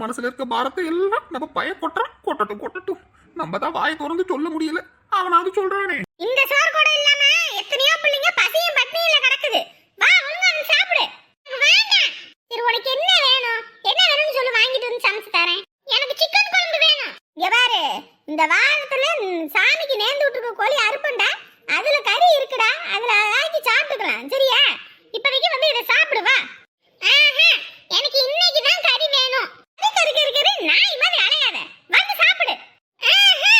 மனசுல இருக்க பாரத்தை எல்லாம் நம்ம பய கொட்டுறோம் கொட்டட்டும் கொட்டட்டும். நம்ம தான் வாயை திறந்து சொல்ல முடியல. அவனாவது சொல்றானே. இந்த சோறு கூட இல்லாம எத்தனையோ பிள்ளைங்க பசியும் பட்னியில கிடக்குது. வா ஒழுங்கா வந்து சாப்பிடு. வேண்டாம் சரி உனக்கு என்ன வேணும்? என்ன வேணும்னு சொல்லி வாங்கிட்டு வந்து சமைச்சு தரேன். எனக்கு சிக்கன் குழம்பு வேணும். இங்க பாரு இந்த வாரத்துல சாமிக்கு நேர்ந்து விட்டுருக்க கோழி அறுப்பண்டா அதுல கறி இருக்குடா அதுல ஆக்கி சாப்பிட்டுக்கலாம் சரியா இப்போதைக்கு வந்து இதை சாப்பிடு வா ஆஹா, எனக்கு இன்னைக்கு தான் கறி வேணும் கறி கறி கறி கறி நாய் மாதிரி அலையாத வந்து சாப்பிடு ஆஹா.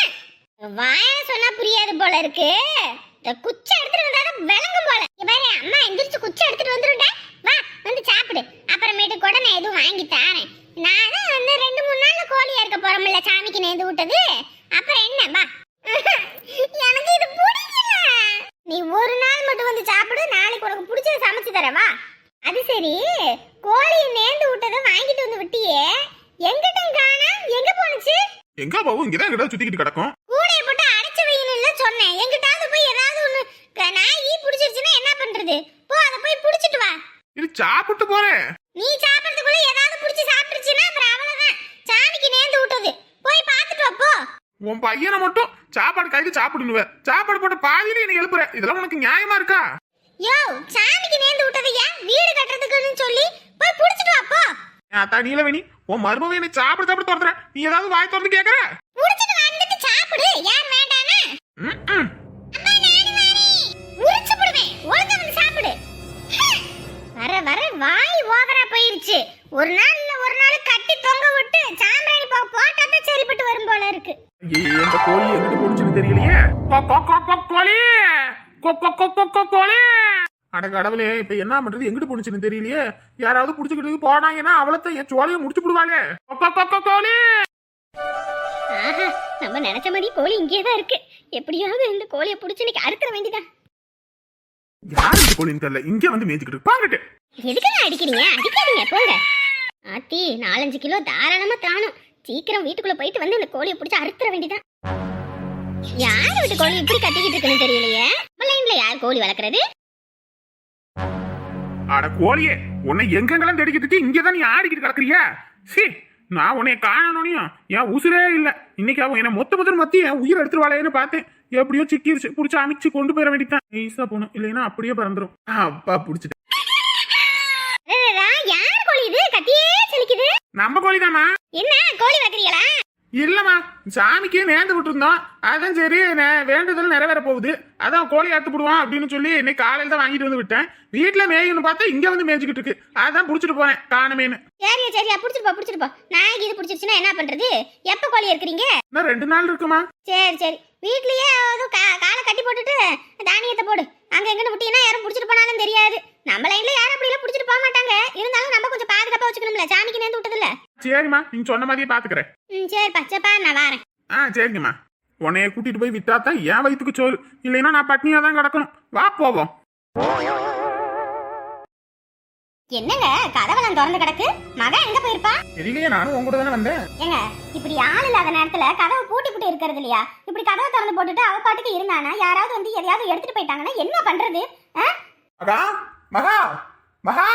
வாய சொன்னா புரியாது போல இருக்கு இந்த குச்சி எடுத்துட்டு வந்தாதான் விளங்கும் போல இங்க பாரு அம்மா எந்திரிச்சு குச்சி எடுத்துட்டு வந்துருண்டா வா வந்து சாப்பிடு அப்புறமேட்டு கூட நான் எதுவும் வாங்கி தரேன் நான் தான் வந்து ரெண்டு மூணு நாள்ல கோழியா போறோம்ல சாமிக்கு நேர்ந்து விட்டது? அப்புறம் என்ன? வா. எனக்கு இது பிடிக்கல. நீ ஒரு நாள் மட்டும் வந்து சாப்பிடு நாளைக்கு உனக்கு பிடிச்சத சமைச்சு தரேன் வா. அது சரி. கோழி நேர்ந்து விட்டதை வாங்கிட்டு வந்து விட்டியே. எங்கிட்டும் காணா எங்க போனுச்சு எங்க பாவும் இங்கதான் எங்கிட்ட சுத்திக்கிட்டு கிடக்கும்? கூடைய போட்டு அடைச்சு இல்ல சொன்னேன். எங்கிட்டாவது போய் ஏதாவது ஒண்ணு நாய் ஈ பிடிச்சிருச்சுன்னா என்ன பண்றது? போ அதை போய் பிடிச்சிட்டு வா. இது சாப்பிட்டு போறேன். நீ சாப்பிடறதுக்குள்ள ஏதாவது பிடிச்சி சாப்பிட்டுருச்சுன்னா அப்புறம் அவ்வளவுதான் சாமிக்கு நேர்ந்து விட்டது போய் பார்த்துட்டு வா போ உன் பையனை மட்டும் சாப்பாடு கையில சாப்பிடுனுவ. சாப்பாடு போட்ட பாதியில எனக்கு எழுப்புற. இதெல்லாம் உனக்கு நியாயமா இருக்கா? யோ சாமிக்கு நேர்ந்து விட்டது ஏன்? வீடு கட்டுறதுக்குன்னு சொல்லி போய் பிடிச்சிட்டு வா போ என் அத்தா நீலவேணி உன் மருமவை என்னை சாப்பிட சாப்பிட துறந்துற நீ ஏதாவது வாய் திறந்து கேக்குற? பிடிச்சிட்டு வந்துட்டு சாப்பிடு. யார் வேண்டானா. அப்பா நானு உரிச்சு போடுவேன். ஒழுங்கா வந்து சாப்பிடு. வர வர வாய் ஓவரா போயிருச்சு. ஒரு நாள் இல்ல ஒரு நாள் கட்டி தொங்க விட்டு சாம்பிராணி போ போட்டா தான் சரிப்பட்டு வரும் போல இருக்கு ஐயே, இந்த கோழி எங்கிட்ட போச்சுன்னு தெரியலையே கோழி கோழி அட கடவுளே இப்ப என்ன பண்றது எங்கிட்டு போனுச்சுன்னு தெரியலையே யாராவது புடிச்சுக்கிட்டு போனாங்கன்னா அவளத்த என் சோழிய முடிச்சு விடுவாளே கொ, கொ, கொ, கொ, கோழி ஆஹா நம்ம நினைச்ச மாதிரி கோழி இங்கே தான் இருக்கு எப்படியாவது இந்த கோழியை பிடிச்சி இன்னைக்கு அறுக்கிற வேண்டியதான் யாரு இந்த கோழின்னு தெரியல இங்க வந்து மேய்ச்சிக்கிட்டு பாருட்டு எதுக்குங்க அடிக்கிறீங்க அடிக்காதீங்க போங்க ஆத்தி நாலஞ்சு கிலோ தாராளமா தாணும் சீக்கிரம் வீட்டுக்குள்ள போயிட்டு வந்து இந்த கோழியை பிடிச்சி அறுத்துற வேண்டியதான் யார் வீட்டு கோழி இப்படி கத்திக்கிட்டு இருக்குன்னு தெரியலையே? லைன்ல யார் கோழி வளர்க்கறது? அட கோழியே உன்னை எங்கெங்கெல்லாம் தேடிக்கிட்டு இங்கதான் நீ ஆடிக்கிட்டு கிடக்குறியா? சீ நான் உன்னை காணணும் என் உசுரே இல்ல. இன்னைக்கு அவன் என்ன மொத்த மொத்தம் மத்தி என் உயிர் எடுத்துருவாளேன்னு பார்த்தேன். எப்படியோ சிக்கிருச்சு புடிச்சு அமைச்சு கொண்டு போயிட வேண்டியதான் ஈஸா போகணும் இல்லைன்னா அப்படியே பறந்துரும். அப்பா புடிச்சிட்டு யார் கோழி இது? கத்தியே செலிக்குது. நம்ம கோழிதாம்மா. என்ன கோழி வளர்க்குறீங்களா? இல்லம்மா சாமிக்கே நேர்ந்து விட்டுருந்தோம். அதான் சரி வேண்டுதல் நிறைவேற போகுது அதான் கோழி அறுத்து போடுவான் அப்படின்னு சொல்லி இன்னைக்கு காலையில தான் வாங்கிட்டு வந்து விட்டேன். வீட்டுல மேயணும்னு பார்த்தா இங்க வந்து மேய்ச்சிக்கிட்டு இருக்கு. அதான் புடிச்சிட்டு போறேன் காணமேனு சரியா சரியா பிடிச்சிட்டு போ பிடிச்சிட்டு போ நாய்க்கு இது பிடிச்சிருச்சுன்னா என்ன பண்றது? எப்ப கோழி இருக்கிறீங்க இன்னும் ரெண்டு நாள் இருக்குமா? சரி சரி. வீட்லயே காலை கட்டி போட்டுட்டு தானியத்தை போடு. அங்க எங்கன்னு விட்டீங்கன்னா யாரும் பிடிச்சிட்டு போனாலும் தெரியாது. நம்ம லைன்ல யாரும் அப்படி எல்லாம் பிடிச்சிட்டு போக மாட்டாங்க. இருந்தாலும் நம்ம கொஞ்சம் பாதுகாப்பா வச்சுக்கணும்ல. சாமிக்கு நேர்ந்து விட்டதில்ல. சரிம்மா நீங்க சொன்ன மாதிரியே பாத்துக்கிறேன். ம் சரி பச்சப்பா நான் வரேன். ஆ சரிங்கம்மா. உன்னைய கூட்டிட்டு போய் விட்டா தான் என் வயிற்றுக்கு சோறு. இல்லைன்னா நான் பட்னியா தான் கிடக்கணும். வா போவோம். என்னங்க? கதவெல்லாம் திறந்து கிடக்கு. மகன் எங்க போயிருப்பா? தெரியலையே நானும் உங்க கூட தானே வந்தேன். ஏங்க இப்படி ஆள் இல்லாத நேரத்துல கதவை பூட்டி பூட்டி இருக்கிறது இல்லையா? இப்படி கதவை திறந்து போட்டுட்டு அவ பாட்டுக்கு இருந்தானா? யாராவது வந்து எதையாவது எடுத்துட்டு போயிட்டாங்கன்னா என்ன பண்றது? ஆ? மகா மகா.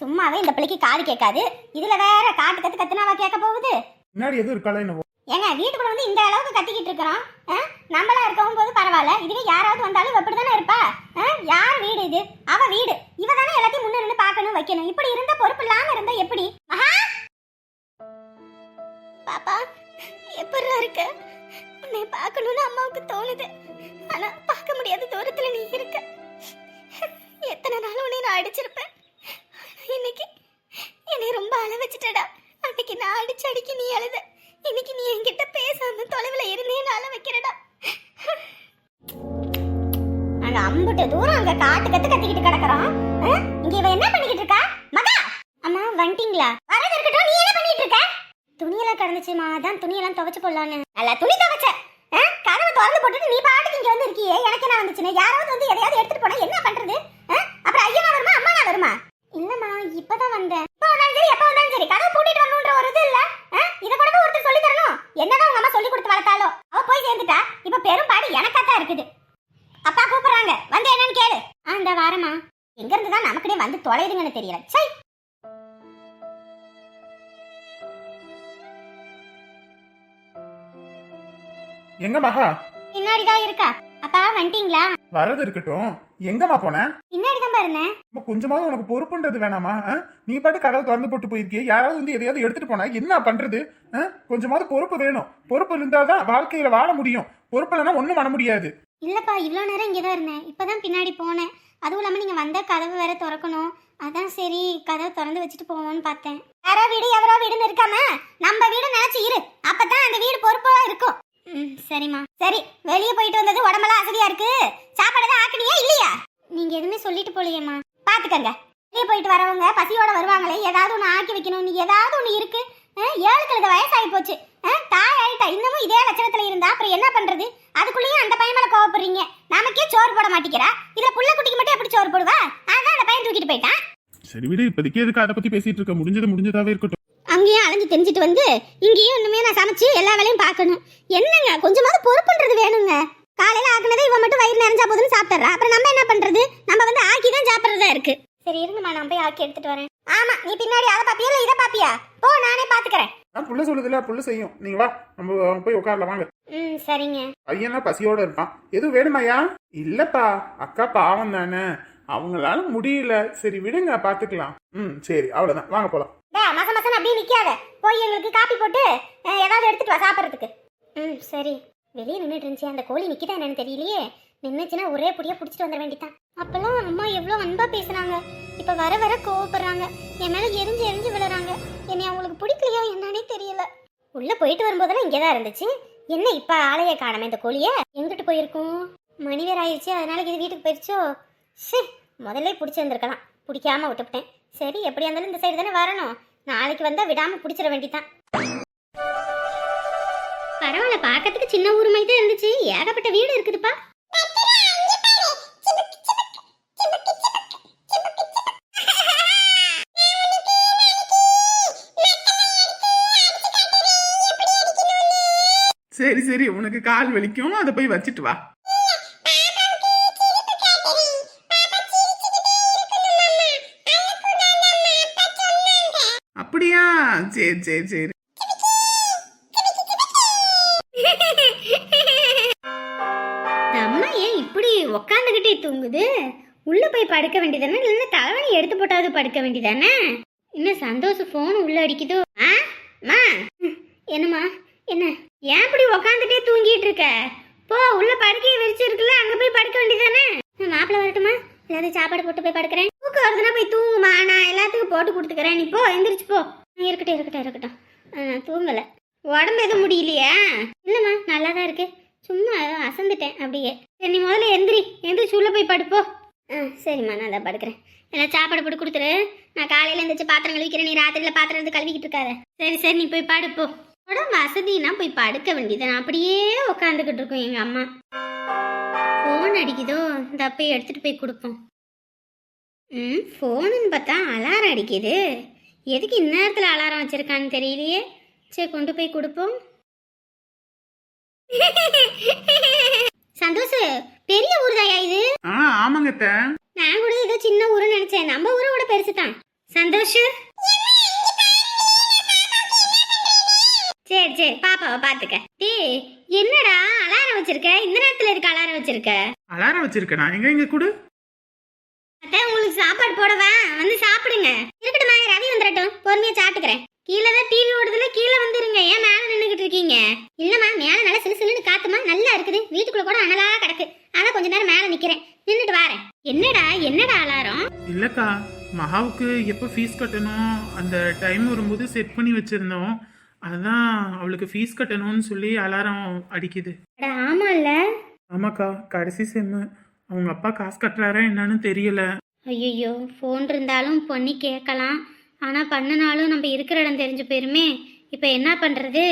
சும்மாவே இந்த பிள்ளைக்கு காது கேட்காது. இதுல வேற காட்டு கத்து கத்துனாவா கேட்க போகுது? முன்னாடி எதுவும் இருக்காளா என்னவோ? ஏங்க வீட்டுக்குள்ள வந்து இந்த அளவுக்கு கத்திக்கிட்டு இருக்கிறோம்? நம்மளா இருக்கவும் போது பரவாயில்ல. இதுவே யாராவது வந்தாலும் இவ இப்படிதானே இருப்பா? யார் வீடு இது? அவ வீடு. இவ தானே எல்லாத்தையும் முன்ன நின்று பார்க்கணும் வைக்கணும். இப்படி இருந்த பொறுப்பு இல்லாம இருந்தா எப்படி? மகா! பாப்பா எப்படி இருக்க? உன்னை பார்க்கணும்னு அம்மாவுக்கு தோணுது. ஆனா பார்க்க முடியாத தூரத்துல நீ இருக்க. எத்தனை நாள் உன்னை நான் அடிச்சிருப்பேன்? இன்னைக்கு என்னை ரொம்ப அழ வச்சுட்டடா. அன்னைக்கு நான் அடிச்சு அடிக்க நீ அழுத. இன்னைக்கு நீ என்கிட்ட பேசாம தொலைவுல இருந்தே நான் அழ வைக்கிறடா. அங்க அம்புட்டு தூரம் அங்க காட்டு கத்து கத்திக்கிட்டு கிடக்குறோம் இங்க இவ என்ன பண்ணிக்கிட்டு இருக்கா? மகா! அம்மா வந்துட்டீங்களா வரது இருக்கட்டும் நீ என்ன பண்ணிட்டு இருக்க? துணியெல்லாம் கிடந்துச்சுமா அதான் துணியெல்லாம் துவைச்சு போடலான்னு. அல்ல துணி துவைச்ச. கதவை திறந்து போட்டுட்டு நீ பாட்டுக்கு இங்க வந்து இருக்கியே. எனக்கு என்ன வந்துச்சுன்னு? யாராவது வந்து எதையாவது எடுத்துட்டு போனா என்ன பண்றது? அப்புறம் ஐயனா வருமா அம்மானா வருமா? இல்லம்மா இப்பதான் வந்தேன். இப்போ வந்தாலும் சரி எப்ப வந்தாலும் சரி. கதவு பூட்டிட்டு வரணும்ன்ற ஒரு இது இல்ல. இத கூட ஒருத்தர் சொல்லி தரணும். என்னதான் உங்க அம்மா சொல்லி கொடுத்து வளர்த்தாலும் அவ போய் சேர்ந்துட்டா இப்ப பெரும் பாடு எனக்கா தான் இருக்குது. அப்பா கூப்பிடுறாங்க. வந்து என்னன்னு கேளு. அந்த வாரமா எங்க இருந்துதான் தான் வந்து தொலைதுங்கன்னு தெரியல. சை எங்க மகா பின்னாடிதான் இருக்கா? அப்பா வந்துட்டீங்களா வரது இருக்கட்டும். எங்கம்மா போன? இருந்தேன் கொஞ்சமாவது உனக்கு பொறுப்புன்றது வேணாமா? நீ பாட்டு கதவை திறந்து போட்டு போயிருக்கிய யாராவது வந்து எதையாவது எடுத்துட்டு போனா என்ன பண்றது? கொஞ்சமாவது பொறுப்பு வேணும். பொறுப்பு இருந்தாதான் வாழ்க்கையில வாழ முடியும். பொறுப்பு இல்லைன்னா ஒண்ணும் பண்ண முடியாது. இல்லப்பா இவ்வளோ நேரம் இங்கே தான் இருந்தேன். இப்பதான் பின்னாடி போனேன். அதுவும் இல்லாமல் நீங்கள் வந்த கதவு வேற திறக்கணும். அதான் சரி கதவை திறந்து வச்சுட்டு போவோம்னு பார்த்தேன். யாரோ வீடு எவரோ வீடுன்னு இருக்காம நம்ம வீடு நினைச்சு இரு. அப்பதான் அந்த வீடு பொறுப்பா இருக்கும். ம் சரிம்மா. சரி வெளியே போயிட்டு வந்தது உடம்பெல்லாம் அசதியா இருக்கு. சாப்பாடு தான் ஆக்குனியா இல்லையா? நீங்க எதுவுமே சொல்லிட்டு போலியேம்மா பாத்துக்கங்க. வெளியே போயிட்டு வரவங்க பசியோட வருவாங்களே ஏதாவது ஒன்று ஆக்கி வைக்கணும். நீ ஏதாவது ஒன்று இருக்கு. ஏழு கழுத வயசாகி போச்சு. தாய் ஆயிட்டா இன்னமும் இதே லட்சணத்துல இருந்தா அப்புறம் என்ன பண்றது? அதுக்குள்ளேயும் அந்த பையன் மேல கோவப்படுறீங்க. நமக்கே சோறு போட மாட்டேங்கிறா. இதுல புள்ள குட்டிக்கு மட்டும் எப்படி சோறு போடுவா? அதான் அந்த பையன் தூக்கிட்டு போயிட்டான் சரி விடு இப்போதைக்கு எதுக்கு அதை பத்தி பேசிட்டு இருக்க? முடிஞ்சது முடிஞ்சதாவே இருக்கட்டும். அங்கேயும் அலைஞ்சு தெரிஞ்சிட்டு வந்து இங்கேயும் இன்னுமே நான் சமைச்சு எல்லா வேலையும் பார்க்கணும். என்னங்க கொஞ்சமாவது பொறுப்புன்றது வேணுங்க. காலையில ஆக்குனதே இவன் மட்டும் வயிறு நிறைஞ்சா போதுன்னு சாப்பிட்றா அப்புறம் நம்ம என்ன பண்றது? நம்ம வந்து ஆக்கி தான் சாப்பிட்றதா இருக்கு. சரி இருங்கம்மா நான் போய் ஆக்கி எடுத்துட்டு வரேன். ஆமா நீ பின்னாடி அதை பாப்பியா இல்ல இதை பாப்பியா? போ நானே பாத்துக்கறேன். நான் புள்ள சொல்லுதுல புள்ள செய்யும். நீங்க வா நம்ம போய் உட்காரல வாங்க. ம் சரிங்க. பையனா பசியோட இருப்பான். எதுவும் வேணுமாயா இல்லப்பா அக்கா பாவம் தானே. அவங்களால முடியல. சரி விடுங்க பாத்துக்கலாம். ம் சரி அவ்வளவுதான். வாங்க போலாம். டே மச மசன் அப்படியே நிக்காத. போய் எங்களுக்கு காப்பி போட்டு ஏதாவது எடுத்துட்டு வா சாப்பிட்றதுக்கு. ம் சரி. வெளியே நின்றுட்டு இருந்துச்சு. அந்த கோழி நிக்குதா என்னன்னு தெரியலையே. நின்னுச்சுன்னா ஒரே புடியா பிடிச்சிட்டு வந்துட வேண்டியதான் அப்பெல்லாம் அம்மா எவ்வளோ அன்பா பேசுனாங்க இப்ப வர வர கோவப்படுறாங்க. என் மேல எரிஞ்சு எரிஞ்சு விழுறாங்க. என்னை அவங்களுக்கு பிடிக்கலையா என்னன்னே தெரியல. உள்ள போயிட்டு வரும்போதெல்லாம் இங்கே தான் இருந்துச்சு. என்ன இப்ப ஆளைய காணாம இந்த கோழிய? எங்கிட்டு போயிருக்கும்? மணி வேற ஆயிடுச்சு. அதனால இது வீட்டுக்கு போயிடுச்சோ ஷே முதல்ல பிடிச்சிருந்துருக்கலாம் பிடிக்காம விட்டுவிட்டேன் சரி எப்படியா இருந்தாலும் இந்த சைடு தானே வரணும். நாளைக்கு வந்தா விடாம பிடிச்சிட வேண்டிதான் பரவாயில்ல பார்க்கறதுக்கு சின்ன ஊர் மாதிரி தான் இருந்துச்சு. ஏகப்பட்ட வீடு இருக்குதுப்பா. சரி சரி உனக்கு கால் வலிக்கும். அதை போய் வச்சுட்டு வா. அப்படியா? சரி சரி சரி. தூங்குது. உள்ளே போய் படுக்க வேண்டியதானே? இல்லைன்னா தலைவணி எடுத்து போட்டாவது படுக்க வேண்டியதானே? இன்னும் சந்தோஷம் ஃபோன் உள்ளே அடிக்குதோ? ஆ மா. என்னம்மா? என்ன? ஏன் இப்படி உக்காந்துட்டே தூங்கிட்டு இருக்க? போ உள்ள படுக்கையை விரிச்சு இருக்குல்ல அங்க போய் படுக்க வேண்டியதானே? மாப்பிள்ள வரட்டுமா? ஏதாவது சாப்பாடு போட்டு போய் படுக்கிறேன். தூக்கம் வருதுன்னா போய் தூங்குமா? நான் எல்லாத்துக்கும் போட்டு கொடுத்துக்கிறேன். நீ போ எந்திரிச்சு போ. இருக்கட்டும் இருக்கட்டும் இருக்கட்டும். ஆ, நான் தூங்கலை. உடம்பு எதுவும் முடியலையா? இல்லைம்மா நல்லா தான் இருக்கு. சும்மா அசந்துட்டேன் அப்படியே. சரி நீ முதல்ல எந்திரி. எந்திரிச்சு உள்ளே போய் படுப்போ. ஆ சரிம்மா நான் அதை படுக்கிறேன். எல்லாம் சாப்பாடு போட்டு கொடுத்துரு. நான் காலையில் எந்திரிச்சு பாத்திரம் கழுவிக்கிறேன். நீ ராத்திரியில் பாத்திரம் எடுத்து கழுவிக்கிட்டு இருக்காத. சரி சரி நீ போய் படுப்போ. உடம்பு வசதினா போய் படுக்க வேண்டியது. அப்படியே உட்காந்துக்கிட்டு இருக்கோம் எங்கள் அம்மா. ஃபோன் அடிக்குதோ? இந்த போய் எடுத்துகிட்டு போய் கொடுப்போம். ம் ஃபோனுன்னு பார்த்தா அலாரம் அடிக்குது. எதுக்கு இந்நேரத்தில் அலாரம் வச்சுருக்கான்னு தெரியலையே. சரி கொண்டு போய் கொடுப்போம். சந்தோஷ் பெரிய ஊர் தாயா இது? ஆ ஆமாங்க அத்தை. நான் கூட ஏதோ சின்ன ஊருன்னு நினைச்சேன். நம்ம ஊரோட பெருசு தான். சந்தோஷ்? சரி சரி பாப்பாவை பாத்துக்க. டேய் என்னடா அலாரம் வச்சிருக்க? இந்த நேரத்துல எதுக்கு அலாரம் வச்சிருக்க? அலாரம் வச்சிருக்கேனா? எங்க இங்க கொடு? அத்தை உங்களுக்கு சாப்பாடு போடவா? வந்து சாப்பிடுங்க. இருக்கட்டுமா ரவி வந்துடட்டும் பொறுமையா சாப்பிட்டுக்கிறேன். கீழே தான் டிவி ஓடுதுல கீழே வந்துருங்க. ஏன் மேல நின்னுகிட்டு இருக்கீங்க? இல்லம்மா மேல நல்லா சிலு சிலுன்னு காத்துமா நல்லா இருக்குது. வீட்டுக்குள்ள கூட அனலா கிடக்கு. அதான் கொஞ்ச நேரம் மேல நிக்கிறேன். நின்னுட்டு வாரேன். என்னடா என்னடா அலாரம்? இல்லக்கா மகாவுக்கு எப்போ ஃபீஸ் கட்டணும்? அந்த டைம் வரும்போது செட் பண்ணி வச்சிருந்தோம். அதான் அவளுக்கு ஃபீஸ் கட்டணும்னு சொல்லி அலாரம் அடிக்குது. அட ஆமா இல்ல ஆமாக்கா கடைசி செம்மு அவங்க அப்பா காசு கட்டுறாரா என்னன்னு தெரியல. ஐயோ ஃபோன் இருந்தாலும் பண்ணி கேட்கலாம். ஆனா பண்ணனாலும் நம்ம இருக்கிற இடம் தெரிஞ்சு போயிருமே இப்போ என்ன பண்றது?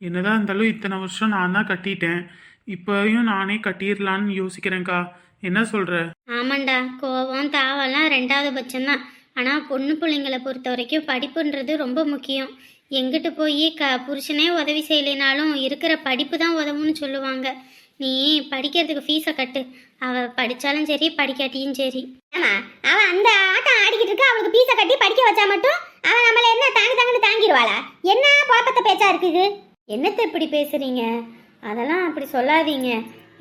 என்னதான் இருந்தாலும் இத்தனை வருஷம் நான் தான் கட்டிட்டேன். இப்போயும் நானே கட்டிடலான்னு யோசிக்கிறேன்க்கா. என்ன சொல்ற? ஆமாண்டா கோவம் தாவெல்லாம் ரெண்டாவது பட்சம்தான். ஆனால் பொண்ணு பிள்ளைங்களை பொறுத்த வரைக்கும் படிப்புன்றது ரொம்ப முக்கியம். எங்கிட்டு போய் க புருஷனே உதவி செய்யலைனாலும் இருக்கிற படிப்பு தான் உதவும்னு சொல்லுவாங்க. நீ படிக்கிறதுக்கு ஃபீஸை கட்டு. அவ படித்தாலும் சரி படிக்காட்டியும் சரி. ஆமா அவ அந்த ஆட்டம் ஆடிக்கிட்டு இருக்க அவளுக்கு ஃபீஸை கட்டி படிக்க வச்சா மட்டும் அவ நம்மள என்ன தாங்கி தாங்கன்னு தாங்கிடுவாளா என்ன குழப்பத்த பேச்சா இருக்குது என்னத்தை இப்படி பேசுறீங்க? அதெல்லாம் அப்படி சொல்லாதீங்க.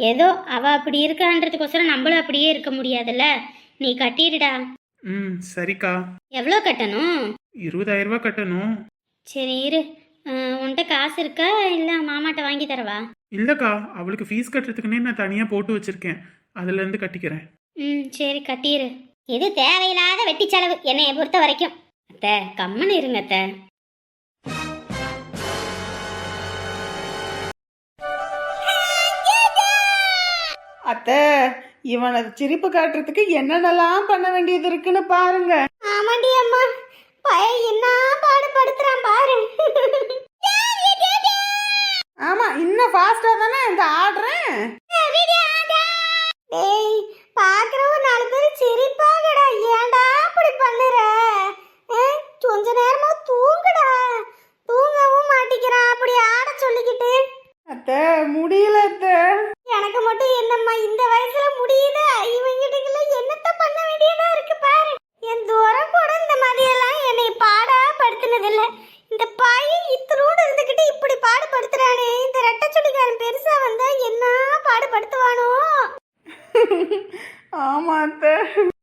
ஏதோ அவள் அப்படி இருக்கான்றதுக்கோசரம் நம்மளும் அப்படியே இருக்க முடியாதுல்ல. நீ கட்டிடுடா. ம் சரிக்கா. எவ்வளோ கட்டணும்? இருபதாயிரம் ரூபாய் கட்டணும். சரி இரு. உன்கிட்ட காசு இருக்கா? இல்லை மாமாட்ட வாங்கி தரவா? இல்லக்கா அவளுக்கு ஃபீஸ் கட்டுறதுக்குன்னே நான் தனியாக போட்டு வச்சிருக்கேன். அதுல இருந்து கட்டிக்கிறேன். ம் சரி கட்டிடு இது தேவையில்லாத வெட்டி செலவு? என்னைய பொறுத்த வரைக்கும். அத்தை கம்மன் இருங்க அத்தை. அத்தை இவனை சிரிப்பு காட்டுறதுக்கு என்னென்னலாம் பண்ண வேண்டியது இருக்குன்னு பாருங்க. ஆமாண்டி அம்மா. பையன் என்ன பாடுபடுத்துறான் பாரு ஆமா இன்னும் ஃபாஸ்டா தானே இந்த டேய் பாக்குறவங்க நாலு பேர் சிரிப்பாங்கடா. ஏன்டா அப்படி பண்ணுற? ஏய், கொஞ்ச நேரமா தூங்குடா. தூங்கவும் மாட்டிக்கிறான் அப்படி ஆட சொல்லிக்கிட்டு. அத்தை முடியல அத்தை. எனக்கு மட்டும் என்னம்மா இந்த வயசுல முடியல. இவங்கிட்ட என்னத்த பண்ண வேண்டியதா இருக்கு பாரு. என் தூரம் கூட இந்த மாதிரியெல்லாம் என்னை பாடா படுத்தினதில்ல. இந்த பையன் இத்தனோடு இருந்துகிட்டு இப்படி பாடுபடுத்துறானே இந்த ரெட்டை சொல்லிக்காரன் பெருசா வந்தா என்ன பாடுபடுத்துவானோ ஆமா அத்தை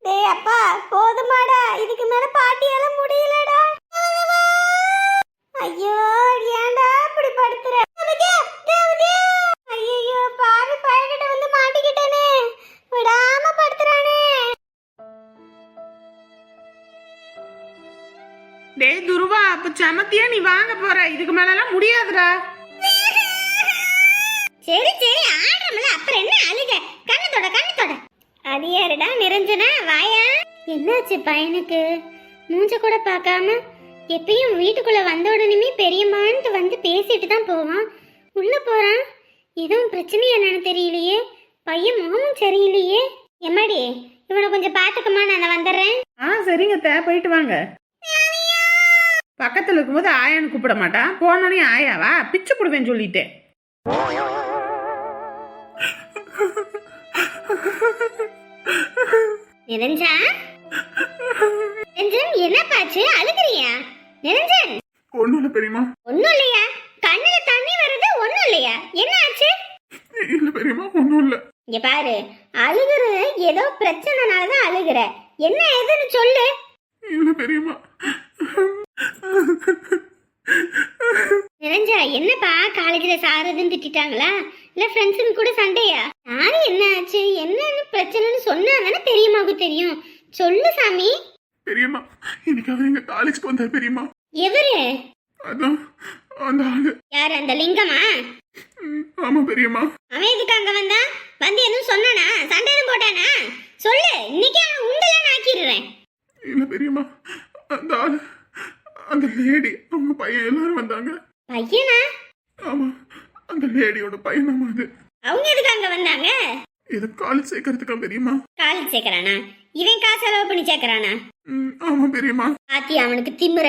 டேய் அப்பா போதுமாடா. இதுக்கு மேல பாட்டியால முடியலடா. ஐயோ ஏன்டா இப்படி படுத்துற? ஐயோ பாவி பழகிட்ட வந்து மாட்டிக்கிட்டேனே. விடாம படுத்துறானே. டேய் துருவா அப்ப சமத்தியா நீ வாங்க போற? இதுக்கு மேலலாம் முடியாதுடா. சரி சரி ஆடுறோம்ல. அப்புறம் என்ன அழுக? கண்ணு தொட கண்ணு தொட. அது யாருடா? நிரஞ்சனா? வாயா? என்னாச்சு பையனுக்கு? மூஞ்ச கூட பார்க்காம எப்பயும் வீட்டுக்குள்ள வந்த உடனேமே பெரியம்மான்ட்டு வந்து பேசிட்டு தான் போவான். உள்ள போறான்? எதுவும் பிரச்சனை என்னன்னு தெரியலையே. பையன் முகமும் சரியில்லையே. எம்மாடி இவனை கொஞ்சம் பாத்துக்கமா நான் வந்துடுறேன். ஆ சரிங்க தே போயிட்டு வாங்க. பக்கத்துல இருக்கும்போது ஆயான்னு கூப்பிட மாட்டான். போனோடனே ஆயாவா? பிச்சு போடுவேன் சொல்லிட்டேன். நிரஞ்சா? நிரஞ்சன் என்னப்பாச்சு அழுகுறியா? நிரஞ்சன்! இல்லை பெரியம்மா. ஒண்ணும் இல்லையா கண்ணுல தண்ணி வருது ஒண்ணும் இல்லையா என்ன ஆச்சு? இல்லை இங்க பாரு அழுகுறது ஏதோ பிரச்சனைனால தான் அழுகுற. என்ன ஏதுன்னு சொல்லு. இல்லை நிரஞ்சா என்னப்பா? காலேஜ்ல சாரதுன்னு திட்டிட்டாங்களா? இல்ல ஃப்ரெண்ட்ஸுங்க கூட சண்டையா? யாரு என்ன ஆச்சு? என்னன்னு பிரச்சனைன்னு சொன்னா தானே பெரியம்மாவுக்கு தெரியும். சொல்லு சாமி. பெரியம்மா இன்னைக்கு அவர் எங்கள் காலேஜ்க்கு வந்தார் பெரியம்மா. எவரு? அதான் அந்த ஆளு. யாரு அந்த லிங்கமா? ஆமா பெரியம்மா. அவன் எதுக்கு அங்க வந்தான் வந்து எதுவும் சொன்னானா? சண்டை எதுவும் போட்டானா? சொல்லு இன்னைக்கு அவன் உண்டெல்லாம் ஆக்கிடுறேன். இல்லை பெரியம்மா அந்த ஆளு அந்த லேடி அவங்க பையன் எல்லாரும் வந்தாங்க. பையனா? ஆமா. அந்த லேடியோட பையனாமா அது. அவங்க எதுக்கு அங்க வந்தாங்க? இது காலேஜ் சேர்க்கறதுக்கா பெரியம்மா. காலேஜ் சேர்க்கறானா? இவன் காசு செலவு பண்ணி சேர்க்கறானா? ஆமா பெரியம்மா. பாத்தி அவனுக்கு திமிர?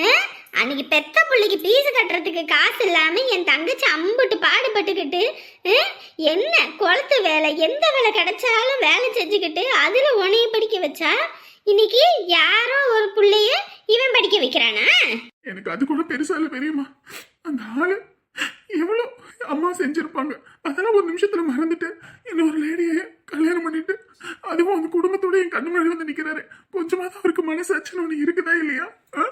ஆ? அன்னைக்கு பெத்த புள்ளைக்கு பீஸ் கட்டுறதுக்கு காசு இல்லாம என் தங்கச்சி அம்புட்டு பாடுபட்டுக்கிட்டு? என்ன குளத்து வேலை எந்த வேலை கிடைச்சாலும் வேலை செஞ்சுக்கிட்டு அதுல உனைய படிக்க வச்சா இன்னைக்கு யாரோ ஒரு புள்ளைய இவன் படிக்க வைக்கிறானா? எனக்கு அது கூட பெருசா இல்லை பெரியம்மா. அந்த ஆளு எவ்வளோ அம்மா செஞ்சுருப்பாங்க. அதெல்லாம் ஒரு நிமிஷத்தில் மறந்துட்டு இன்னொரு லேடியை கல்யாணம் பண்ணிட்டு அதுவும் அந்த குடும்பத்தோட என் கண்ணு முன்னாடி வந்து கொஞ்சமாக தான் அவருக்கு மனசாட்சின்னு ஒன்று இருக்குதா இல்லையா? ஆ?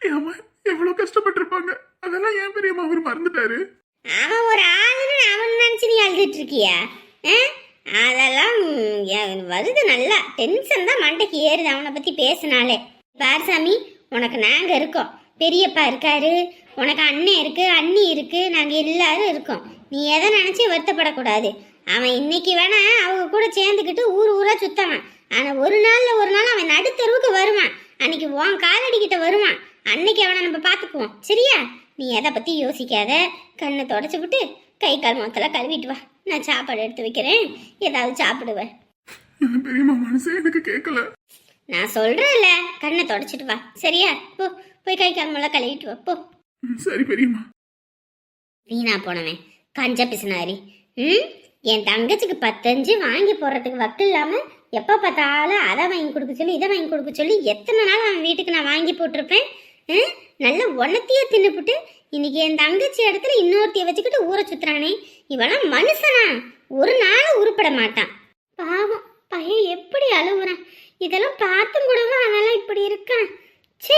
என் அம்மா எவ்வளோ கஷ்டப்பட்டிருப்பாங்க. அதெல்லாம் ஏன் பெரியம்மா அவர் மறந்துட்டாரு? அவன் ஒரு ஆளுன்னு அவன் நினச்சி நீ அழுதுட்டு இருக்கியா? ஆ? அதெல்லாம் வருது நல்லா. டென்ஷன் தான் மண்டைக்கு ஏறுது அவனை பற்றி பேசினாலே. பார் சாமி உனக்கு நாங்கள் இருக்கோம். பெரியப்பா இருக்காரு. உனக்கு அண்ணன் இருக்கு அண்ணி இருக்கு நாங்க எல்லாரும் இருக்கோம். நீ எதை நினைச்சு வருத்தப்படக்கூடாது. அவன் இன்னைக்கு வேணா அவங்க கூட சேர்ந்துக்கிட்டு ஊர் ஊரா சுத்தவான். ஆனா ஒரு நாள்ல ஒரு நாள் அவன் நடுத்தெருவுக்கு வருவான். அன்னைக்கு உன் காலடிக்கிட்ட வருவான். அன்னைக்கு அவனை நம்ம பார்த்துக்குவோம். சரியா? நீ எதை பத்தி யோசிக்காத. கண்ணை தொடச்சி விட்டு கை கால் முகத்தில் கழுவிட்டு வா. நான் சாப்பாடு எடுத்து வைக்கிறேன். ஏதாவது சாப்பிடுவேன் மனசே எனக்கு கேட்கல. நான் சொல்றேன்ல. கண்ணை தொடச்சிட்டு வா. சரியா? போ. போய் கை கால் முகலாம் கழுவிட்டு வா. போ. சரி பெரியம்மா. வீணா போனவன். கஞ்ச பிசினாரி. ம் என் தங்கச்சிக்கு பத்தஞ்சு வாங்கி போடுறதுக்கு வக்கு இல்லாமல் எப்போ பார்த்தாலும் அதை வாங்கி கொடுக்க சொல்லி இதை வாங்கி கொடுக்க சொல்லி எத்தனை நாள் அவன் வீட்டுக்கு நான் வாங்கி போட்டிருப்பேன்? ம்? நல்ல உணத்தையே தின்னுப்புட்டு இன்னைக்கு என் தங்கச்சி இடத்துல இன்னொருத்தைய வச்சுக்கிட்டு ஊரை சுத்துறானே. இவெல்லாம் மனுஷனா. ஒரு நாளும் உருப்பட மாட்டான். பாவம் பையன் எப்படி அழுகுறான் இதெல்லாம் பார்த்தும் கூடவா அவெல்லாம் இப்படி இருக்கான்? சே